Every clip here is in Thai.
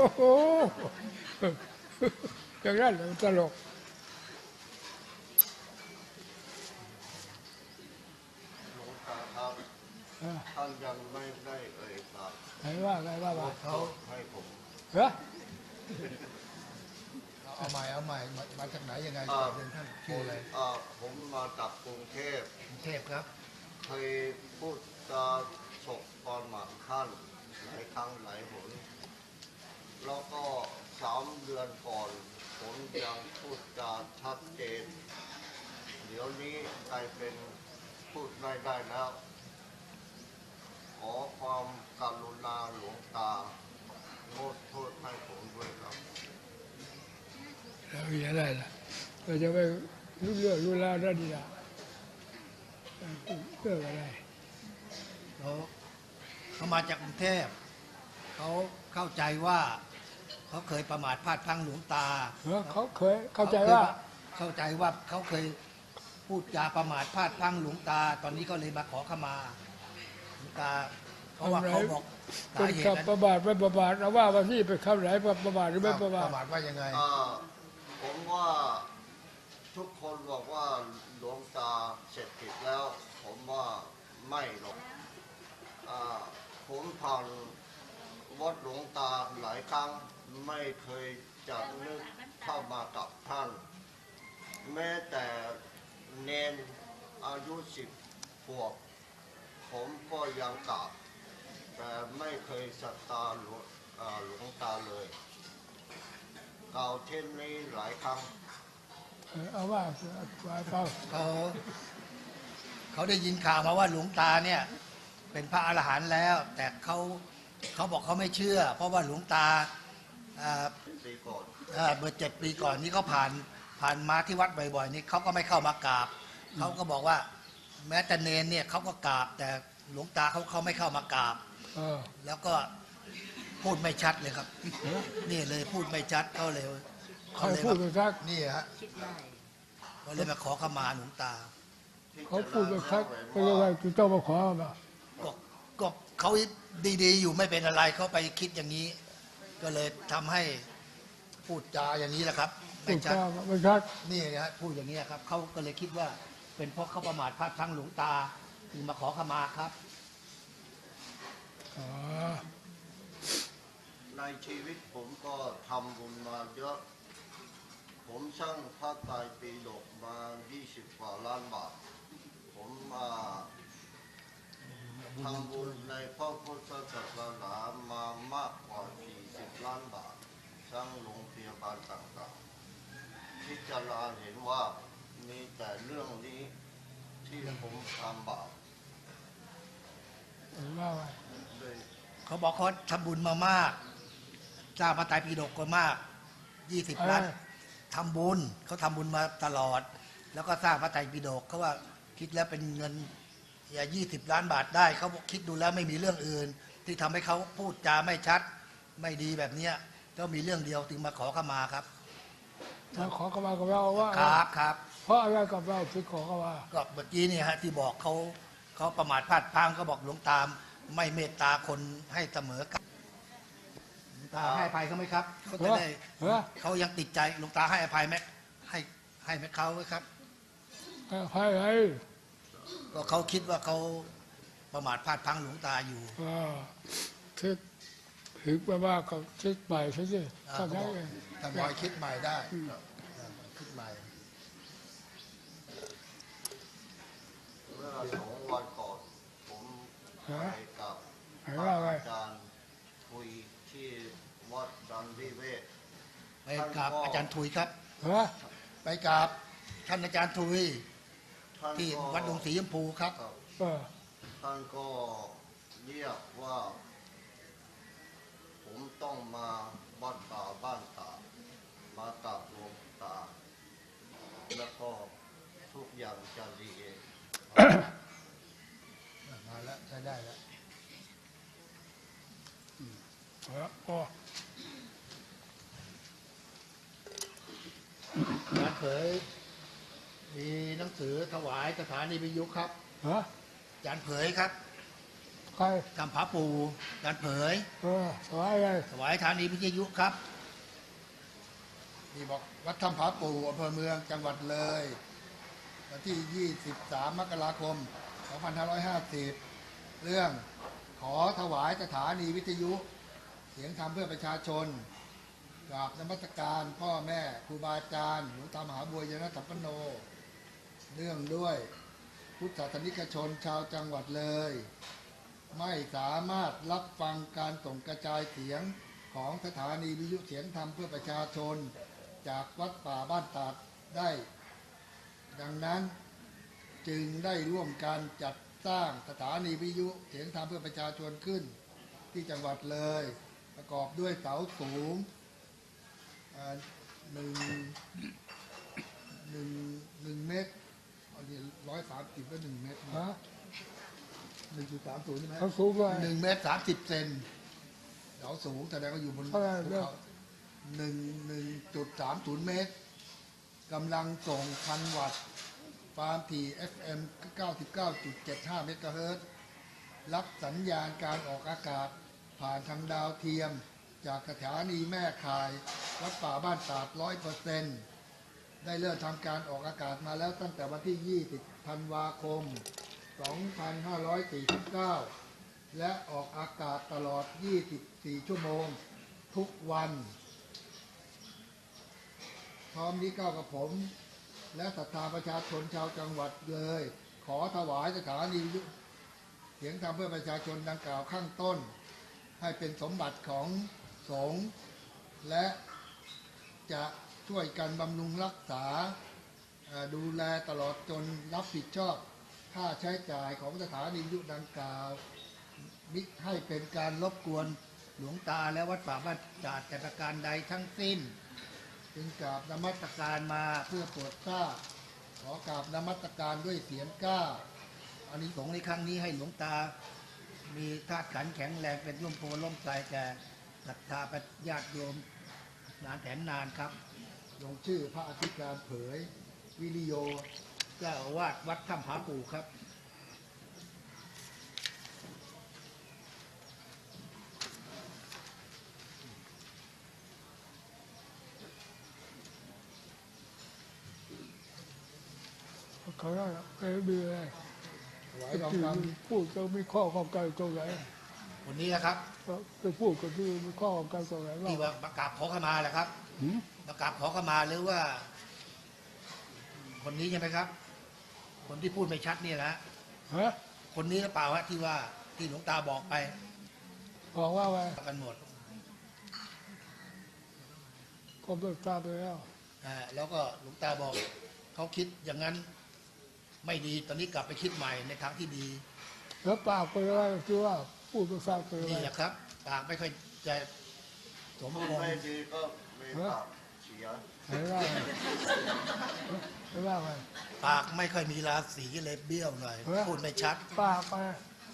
อ้โหอย่างนั้นตลกท่านยังไม่ได้เอ่ยปากไหนว่าไงว่าว่าเขาให้ผมเฮ้ยเอาใหม่เอาใหม่มาจากไหนยังไงเรียนท่านชื่ออะไรผมมาจากกรุงเทพกรุงเทพครับเคยพูดจาฉกตอนหมากท่านหลายครั้งหลายหนแล้วก็สามเดื อนก่อนผมยังพูดจาชัดเจน เดี๋ยวนี้กลายเป็นพูดไม่ได้แล้ว ขอความกรุณาหลวงตาโทษโทษให้ผมด้วยครับเราอย่าได้ล่ะเราจะไม่รู้เรื่องรู้ราวได้ดีละเรื่องอะไรเขาเขามาจากกรุงเทพ เขาเข้าใจว่า เขาเคยประมาทพลาดพลั้งหลวงตาเฮ้ยเขาเคยเข้าใจว่า เข้าใจว่าเขาเคยพูดจาประมาทพลาดพลั้งหลวงตา ตอนนี้ก็เลยมาขอขมาหลวงตา เพราะว่าเขาบอกเป็สานเหตุขับนั้นประบาทไม่ประบาทเราว่าว่าที่เป็นคำไหนประบาทหรือไม่ประบาทประมาทว่ายังไง อ่าผมว่าทุกคนบอกว่าหลวงตาเสร็จผิดแล้ว ผมว่าไม่หรอกอ่าผมผ่าน วัดหลวงตาหลายครั้งไม่เคยจะนึกเข้ามากับท่าน แม้แต่เนนอายุสิบขวบผมก็ยังกราบแต่ไม่เคยศรัทธาหลวงหลวงตาเลยกล่าวเช่นนี้หลายครั้งเออเอาว่าว่าเปล่าเขาเขาได้ยินข่าวมาว่าหลวงตาเนี่ย เป็นพระอรหันต์แล้ว แต่เขา เขาบอกเขาไม่เชื่อ เพราะว่าหลวงตาอ่าปีก่อนเอ่อเมื่อเจ็ดปีก่อนนี่เขาผ่านผ่านมาที่วัดบ่อยๆนี่เขาก็ไม่เข้ามากราบเขาก็บอกว่า แม้แต่เนนเนี่ยเขาก็กราบ แต่หลวงตาเขาเขาไม่เข้ามากราบ เออ แล้วก็พูดไม่ชัดเลยครับ นี่เลยพูดไม่ชัดเขาเลยใครเขาเลยพูดมาไปทักนี่ฮะเขาเลยมาขอขมาหลวงตา เขาพูดไปทักไปยังไงจะต้องมาขอมาก็ก็ เขาดีๆ อยู่ไม่เป็นอะไรเขาไปคิดอย่างนี้ ก็เลยทำให้พูดจาอย่างนี้แหละครับพูไม่ดชัดจาไม่ชัดนี่นะฮะพูดอย่างนี้ครับเขาก็เลยคิดว่าเป็นเพราะเขาประมาทพลาดพลั้งหลวงตาจึงมาขอขมาครับ อ๋อในชีวิตผมก็ทำบุญมาเยอะ ผมสร้างพระไตรปิฎกมา 20กว่าล้านบาท ผมมา ทำบุญในพระพุทธศาสนามามากกว่า 40 ล้านบาท สร้างโรงพยาบาลต่างๆพิจารณาเห็นว่ามีแต่เรื่องนี้ที่ผมทำบาปเห็นว่าไงเลยเขาบอกเขาทำบุญมามากสร้างพระไตรปิฎกก็มากยี่สิบล้านทำบุญเขาทำบุญมาตลอด แล้วก็สร้างพระไตรปิฎกเขาว่าคิดแล้วเป็นเงิน อย่ายี่สิบล้านบาทได้เขาบอกคิดดูแล้วไม่มีเรื่องอื่น ที่ทำให้เขาพูดจาไม่ชัด ไม่ดีแบบเนี้ยก็มีเรื่องเดียวถึงมาขอขมาครับมาขอเข้ามากับเราว่าครับครับเพราะอะไรกับเราถึงขอเข้ามาก็เมื่อกี้เนี่ยฮะที่บอกเขาเขาประมาทพลาดพลังเขาบอกหลวงตาม ไม่เมตตาคนให้เสมอกันหลวงตาให้อภัยเขาไหมครับเขาจะได้เฮ้ยเขายังติดใจหลวงตาให้อภัยไหมให้ให้ไหมเขาไหมครับให้ให้ ก็เขาคิดว่าเขาประมาทพลาดพลังหลวงตาอยู่อ่าทึกถึงไปว่าเขาทึกใหม่ใช่ไหมอ่าเท่านั้นเขาบอกเองทำลอยคิดใหม่ได้คิดใหม่ เมื่อสองวันก่อนผมไปกับไหนว่าไงอาจารย์คุยที่วัดดันวิเวศ ไปกราบอาจารย์ทุยครับเฮ้ยไปกราบท่านอาจารย์ทุย ท่านที่ก็วัดดงสีชมพูครับครับ เออท่านก็เรียกว่า ผมต้องมาวัดป่าบ้านตา มากับหลวงตา แล้วก็ทุกอย่างจะดีเองมาแล้วใช้ได้แล้วเออโอ้อาจารย์เผย มีหนังสือถวายสถานีวิทยุครับฮะอาจารย์เผยครับเใครทำพระปู่การเผย เออสวายอะไรถวายธานีวิทยุครับนี่บอกวัดถ้ำผาปู่อำเภอเมืองจังหวัดเลยวันที่ 23 มกราคม 2550 เรื่องขอถวายสถานีวิทยุ เสียงธรรมเพื่อประชาชนกราบนมัสการพ่อแม่ครูบาอาจารย์หลวงตามหาบัวยนะสัมปโน เนื่องด้วยพุทธศาสนิกชนชาวจังหวัดเลย ไม่สามารถรับฟังการส่งกระจายเสียงของสถานีวิทยุเสียงธรรมเพื่อประชาชน จากวัดป่าบ้านตาดได้ ดังนั้นจึงได้ร่วมกันจัดสร้างสถานีวิทยุเสียงธรรมเพื่อประชาชนขึ้น ที่จังหวัดเลย ประกอบด้วยเสาสูงหนึ่งหนึ่งหนึ่งเมตร อันนี้ร้อยสามสิบก็หนึ่งเมตรฮะหนึ่งจุดสามศูนย์ใช่ไหมเขาสูงกว่า หนึ่งเมตรสามสิบเซนเสาสูงแสดงว่าอยู่บนเท่าไหร่ภูเนี่ย เขาหนึ่งหนึ่งจุดสามศูนย์เมตรกำลังส่งพันวัตต์ความถี่ FM 99.75 เมกะเฮิรตซ์รับสัญญาณการออกอากาศ ผ่านทางดาวเทียม จากสถานีแม่ข่าย วัดป่าบ้านตาดร้อยเปอร์เซ็นต์ ได้เริ่มทำการออกอากาศมาแล้วตั้งแต่วันที่ 20 ธันวาคม 2549 และออกอากาศตลอด 24 ชั่วโมงทุกวัน พร้อมนี้ก้าวกับผม และศรัทธาประชาชนชาวจังหวัดเลย ขอถวายสถานีเสียงธรรมเพื่อประชาชนดังกล่าวข้างต้น ให้เป็นสมบัติของสงฆ์และจะ ช่วยกันบำรุงรักษาดูแลตลอดจนรับผิดชอบค่าใช้จ่ายของสถานีวิทยุดังกล่าวมิให้เป็นการรบกวนหลวงตาและวัดป่าบ้านจาดแต่ประการใดทั้งสิ้น จึงกราบนมัสการมาเพื่อโปรดทราบขอกราบนมัสการด้วยเสียงกล้าอันนี้สงในครั้งนี้ให้หลวงตา มีธาตุขันแข็งแรงเป็นร่มโพล่มใจแก่ศรัทธาประญาติโยมนานแสนนานครับ ลงชื่อพระอธิการเผย วิริโยเจ้าอาวาสวัดถ้ำผาปู่ครับ เขาได้ไม่มีอะไรถวายทองคพูดก็มีข้อข้องใจตรงไหนำคนนี้นะครับไปพูดก็ที่มีข้อข้องใจตรงไหนว่าที่ว่าประกาศขอขมาแหละครับ หืมประกาศขอขมาหรือว่า คนนี้ใช่ไหมครับ คนที่พูดไม่ชัดนี่แหละฮะคนนี้หรือเปล่าฮะที่ว่าที่หลวงตาบอกไปบอกว่าไงกันหมดก็เบิกตาไปแล้วอ่าแล้วก็หลวงตาบอกเขาคิดอย่างนั้นไม่ดีตอนนี้กลับไปคิดใหม่ในทางที่ดี แล้วปากไปว่าที่ว่าพูดไปฟังไปนี่ว่าแหละครับปากไม่ค่อยจะสมพูดบูรไม่ณ์ดีก็มีปากเสีย ไหนว่าไงไหนว่าไงปากไม่ค่อยมีราศีเลยเบี้ยวหน่อยเออพูดไม่ชัดปากไป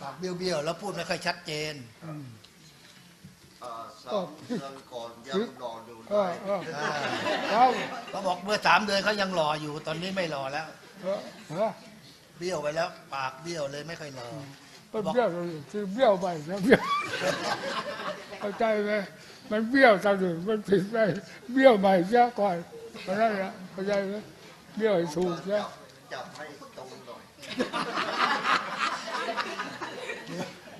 ปากเบี้ยวๆแล้วพูดไม่ค่อยชัดเจนอืมอ่าสามเดือนก่อนยังนอนอยู่เอได้อเอออ่าเอาเขาบอกเมื่อสามเดือนเขายังหล่ออยู่ตอนนี้ไม่หล่อแล้วเออเออเบี้ยวไปแล้ว ปากเบี้ยวเลยไม่ค่อยหล่อมันเบี้ยวคือเบี้ยวไปนะเบี้ยวเข้าใจไหม มันเบี้ยวตอนหนึ่งมันผิดไปเบี้ยวใหม่เสียก่อนเพราะนั้นนะเข้าใจไหมเบี้ยวให้ถูกจันะจับให้ตรงหน่อย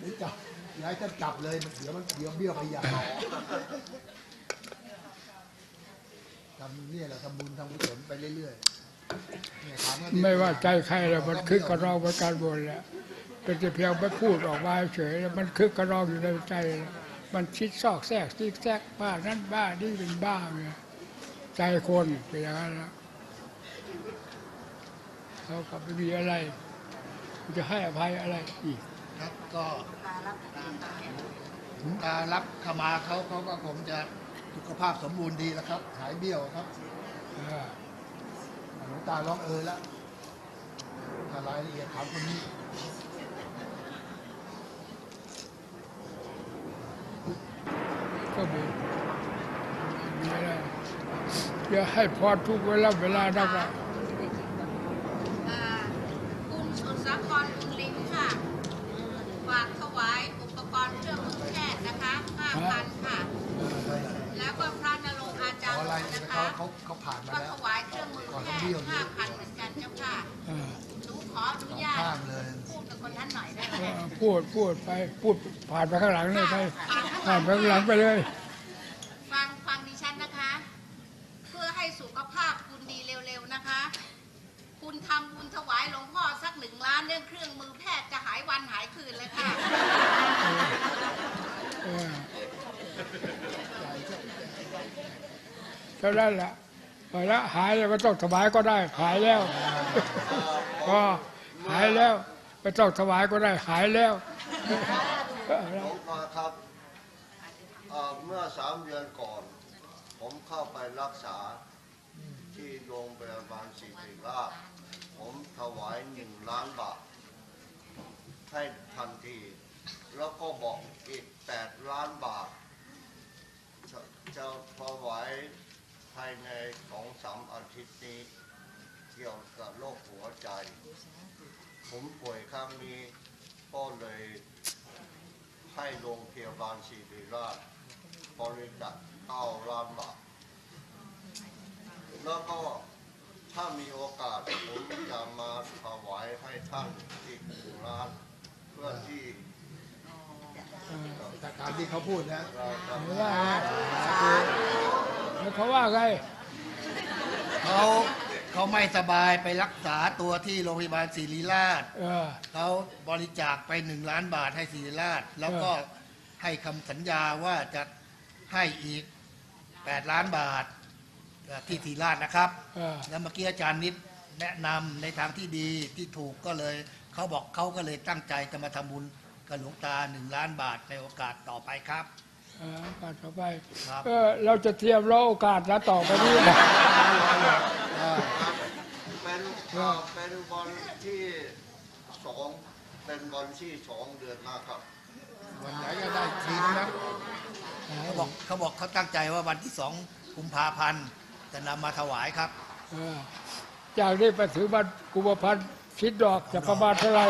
หรือจับย้ายท่านจับเลยมันเดี๋ยวมันเดี๋ยวเบี้ยวไปอย่างทำเนี่ยแหละทำบุญทำกุศลไปเรื่อยๆไม่ว่าใจใครแล้วมันคึกกระรองประการบนแหละเป็นแต่เพียงไปพูดออกมาเฉยแล้วมันคึกกระรองอยู่ในใจแล้ว มันคิดซอกแซกซิกแซกบ้านั่นบ้านี่เป็นบ้าไงใจคนเป็นอย่างนั้นแล้วเขาก็ไม่มีอะไร จะให้อภัยอะไรอีกครับก็ตารับขมาเขาเขาก็คงจะสุขภาพสมบูรณ์ดีแล้วครับ หายเบี้ยวครับเออหลวงตาร้องเออแล้วถ้ารายละเอียดถามคนนี้ มีมีอะไรอย่าให้พอทุกเวลาเวลานักละอ่คุณสุดสาครุณลิงค่ะฝากถวายอุปกรณ์เครื่องมือแพทย์นะคะ5 0 0พันค่ะ แล้วก็พระนรงคอาจารย์นะคะเขาเขาผ่านมาแล้ถวายเครื่องมือแพทย์ห้าพันเหมือนกันเจ้าค่ะอ่าขออนุญาตเลย พูดกับคนท่านหน่อยได้ไหมพูดพูดไปพูดผ่านไปข้างหลังเลยไปผ่านไปข้างหลังไปเลย เท่านั้นแหละพอแล้วหายแล้วไม่ต้องถวายก็ได้ หายแล้วก็หายแล้วไม่ต้องถวายก็ได้หายแล้วหลวงตาครับเมื่อสามเดือนก่อน ผมเข้าไปรักษาที่โรงพยาบาลศิริราชผมถวายหนึ่งล้านบาทให้ทันที แล้วก็บอกอีกแปดล้านบาทจะถวายายในสองสามอาทิตย์นี้ เกี่ยวกับโรคหัวใจ ผมป่วยครั้งนี้ก็เลยให้โรงพยาบาลศิริราชบริจาคเก้าล้านบาทแล้วก็ถ้ามีโอกาสผมจะมาถวายให้ท่านอีกหนึ่งล้านเพื่อที่จากการที่เขาพูดนะเราจะไม่ว่าไง แล้วเขาว่าไง เขาเขาไม่สบายไปรักษาตัวที่โรงพยาบาลศิริราช เออ เขาบริจาคไปหนึ่งล้านบาทให้ศิริราช แล้วก็ให้คำสัญญาว่าจะให้อีก 8 ล้านบาทที่ศิริราชนะครับ เออ แล้วเมื่อกี้อาจารย์นิดแนะนำในทางที่ดีที่ถูกก็เลย เขาบอกเขาก็เลยตั้งใจจะมาทำบุญกับหลวงตาหนึ่งล้านบาทในโอกาสต่อไปครับเออ โอกาสต่อไปครับเออเราจะเตรียมรอโอกาสแล้วต่อไปนี้เป็นเอ่อเป็นวันที่สองเป็นวันที่สองเดือนหน้าครับ วันไหนก็ได้ทีนะครับเขาบอกเขาบอกเขาตั้งใจว่าวันที่สองกุมภาพันธ์จะนำมาถวายครับเออจากนี้ไปถึงวันกุมภาพันธ์คิดดอกจะประมาณเท่าไหร่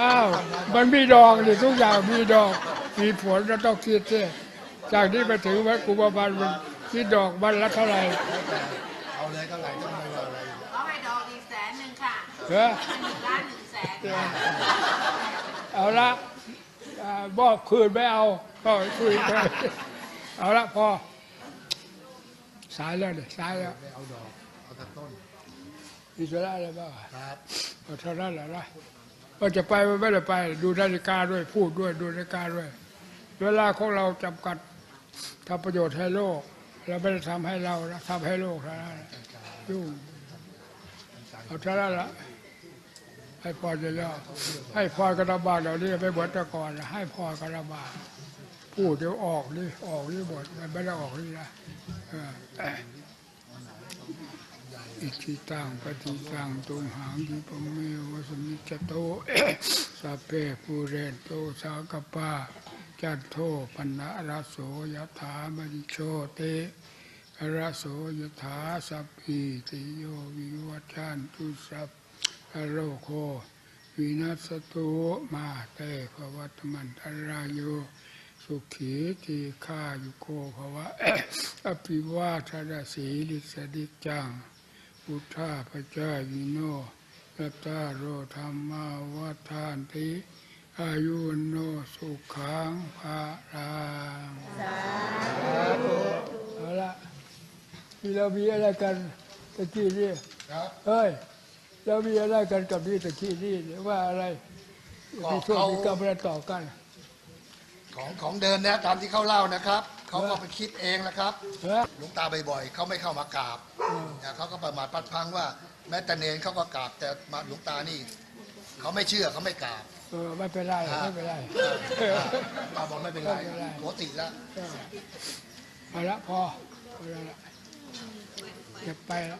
อ้าวมันมีดอกนี่ทุกอย่างมีดอกมีผลเราต้องคิดสิจากนี้ไปถึงวันกุมภาพันธ์มันคิดดอกวันละเท่าไหร่เอาเลยเท่าไหร่ต้องไม่ว่าอะไรขอให้ดอกอีกแสนหนึ่งค่ะเออหนึ่งล้านหนึ่งแสนค่ะเอาละอ่าบอกคืนไม่เอาก็คุยไปเอาละพอสายแล้วเนี่ยสายแล้วไม่เอาดอกเอาแต่ต้นมีธุระอะไรบ้างครับก็เท่านั้นแหละนะ ว่าจะไปไม่ได้ไป ดูนาฬิกาด้วยพูดด้วยดูนาฬิกาด้วย เวลาของเราจำกัดทำประโยชน์ให้โลก เราไม่ได้ทำให้เราทำให้โลกเท่านั้นแหละยุ่งเอาเท่านั้นละให้พรจะแล้วให้พรกระบาดเหล่านี้ไม่เหมือนแต่ก่อนให้พรกระบาดพูดเดี๋ยวออกนี่ออกนี่หมดมันไม่ได้ออกนี่นะ อิทิตังปฏิตังตุมหังยิปเมวสมิจโตสัพเพปูเรนโตสากปาจันโทปนะระโสยถามณิโชเตระโสยถาสัพพิติโยวิวัชชันตุสัพโรโควินัสตุมาเตภวัตมันตรายโยสุขีทีฆายุโกภวะอภิวาทนาสีลิสดิจัง พุทธาพเจ้ายิโนยัตตาโรธรรมาวัฏานติอายุวันโนสุขังภาลังเอาละมีเรามีอะไรกันตะกี้นี่ครับเฮ้ยเรามีอะไรกันกับนี่ตะกี้นี่เนี่ยว่าอะไรก็มีช่วงเขามีกรรมอะไรต่อกัน ของของเดิมนะตามที่เขาเล่านะครับ เขาก็ไปคิดเองนะครับเฮ้ยหลวงตาบ่อยๆเขาไม่เข้ามากราบแต่เขาก็ประมาทพัดพังว่า แม้แต่เนนเขาก็กราบแต่มาหลวงตานี่เขาไม่เชื่อเขาไม่กราบเออไม่เป็นไรไม่เป็นไรตาบอกไม่เป็นไรไม่เป็นไรปกติแล้วเออเอาละพอเอาละละอย่าไปละ